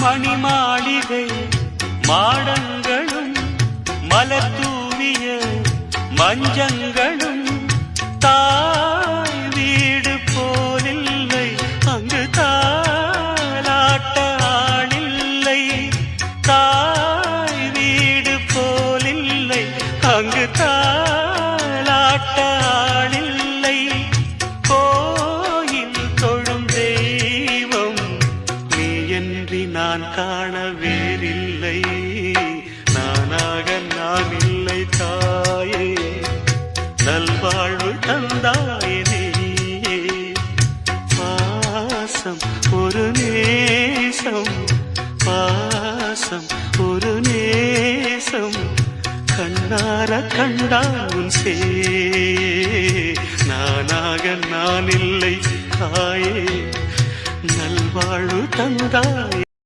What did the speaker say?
மணி மாளிகை மாடங்களும் மலத்தூவிய மஞ்சங்களும். தாய் வீடு போலில்லை அங்கு தாலாட்ட ஆளில்லை தாய் வீடு போலில்லை அங்கு தாலாட்ட நான் காண வேறில்லை. நானாக நான் இல்லை தாயே. நல்வாழ்வு தந்தாயே பாசம் ஒரு நேசம். பாசம் ஒரு நேசம். கண்ணார கண்டான் சே நானாக நான் இல்லை தாயே. நல்வாழ்வு தந்தாயே.